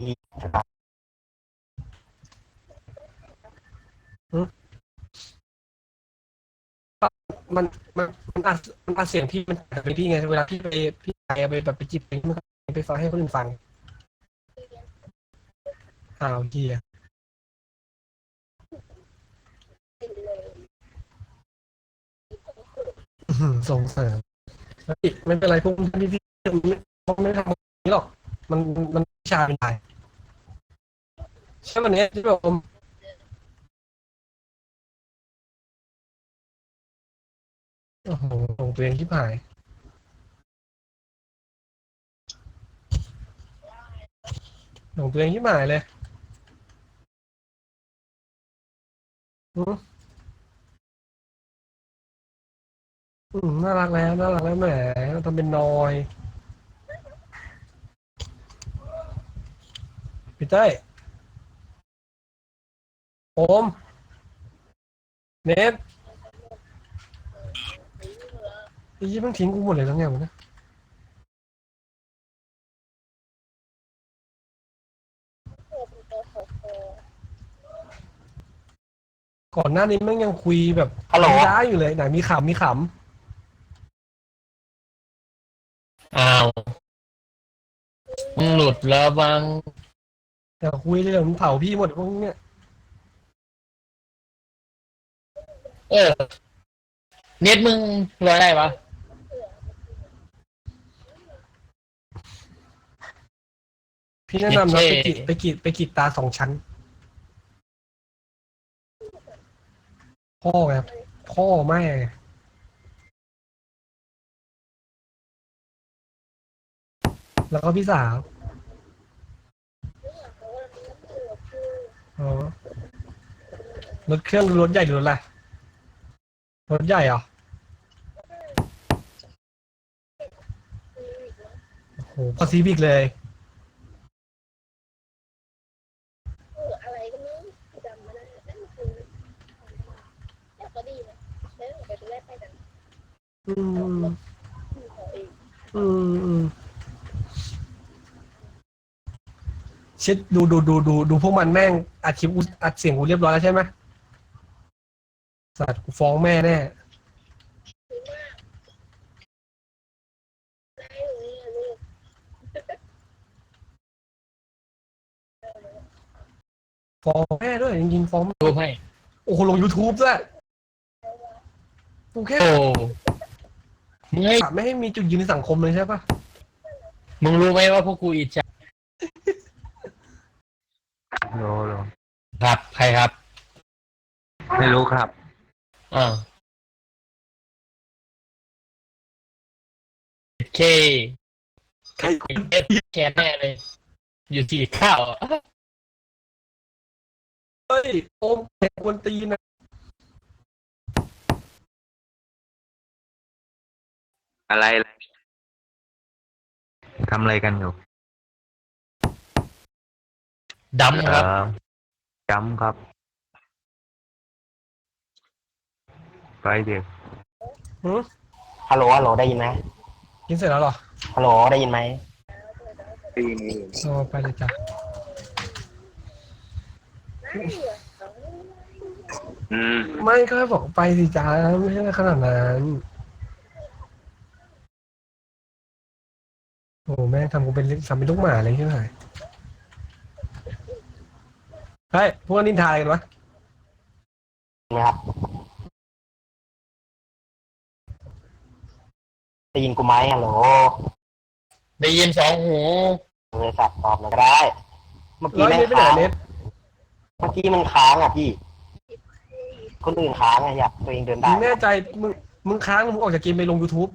มันมันมันอัดมันอัดเสียงพี่มันอัดเป็นพี่ไงเวลาพี่ไปพี่ไปไปแบบไปจิบเพลงมันก็ไปฟังให้คนอื่นฟังอ้าวเฮียอื้อหือส่งเสริมไม่เป็นไรพวกพี่พี่พี่ไม่ไม่ทำแบบนี้หรอก มันมันชาเป็นไง ใช่วันนี้ที่ผมโอ้โหส่งตัวเองที่ผายส่งตัวเองที่หมายเลยอืมอืมน่ารักแล้ว น่ารักแล้วแหมทำเป็นนอยพี่เต้ย โอมเนทไอ้ยี่มันทิ้งกูหมดเลยแล้วไงวะเนี่ยก่อนหน้านี้มันยังคุยแบบฮัลโหลย้ายอยู่เลยไหนมีขำมีขอ้าวมึงหลุดแล้วบ้างำอย่าคุยเลยเดี๋ยวมันเผาพี่หมดพวกเนี้ย เออ เน็ตมึงร้อยได้ปะพี่แนะนำนะโอไปเคกรีดไปกรีดไปกรีดตาสองชั้น พ่อไงพ่อแม่ไงแล้วก็พี่สาวอ๋อรถเครื่องรถใหญ่หรือรถอะไร รถใหญ่เหรอโอ้โหพอซีบิกเลยอะไรก็ไม่รู้จำไม่ได้นั่นคือแต่ก็ดีนะแล้วไปดูแลไปกันอืม คือเขาเองอืมอืมเช็ดดูดูดูดูดูพวกมันแม่งอัดคลิปกูอัดเสียงกูเรียบร้อยแล้วใช่ไหม สัตว์กูฟ้องแม่แน่ได้อยู่นี่ลูกฟ้องแม่ด้วยจริงๆฟ้องแม่ดูให้ โอ้โหลง YouTube ด้วยกูแค่โอ้มึงให้ไม่ให้มีจุดยืนในสังคมเลยใช่ปะมึงรู้ไหมว่าพวกกูอิจฉาโลโลครับ ใครครับ ไม่รู้ครับ อ่าเคใครเอสแคร์แน่เลย อยู่ที่ข้าวเฮ้ยโอมแข่งกวนตีนนะอะไรทำอะไรกันอยู่ดำครับเออจำครับ ไปเดี๋ยวหือฮัลโหลฮัลโหลได้ยินไหมกินเสร็จแล้วเหรอฮัลโหลได้ยินไหมปีนี้เอาไปเลยจ้ะอืมไม่ก็ให้บอกไปสิจ้าไม่ใช่ขนาดนั้นโอ้แม่งทำกูเป็นทำเป็นลูกหมาเลยใช่ไหมเฮ้ยพวกนินทาอะไรกันวะ นะครับ ได้ยินกูไหมฮัลโหลได้ยินสองหูบริษัทตอบหน่อยก็ได้ เมื่อกี้ร้อยแม่เมงตรไปไหนค้างเน็ตเมื่อกี้มันค้างอะพี่ คนอื่นค้างอะอยากตัวเองเดินมึได้งแน่ใจมึงมึงค้างมึงออกจากเกมไปลง YouTube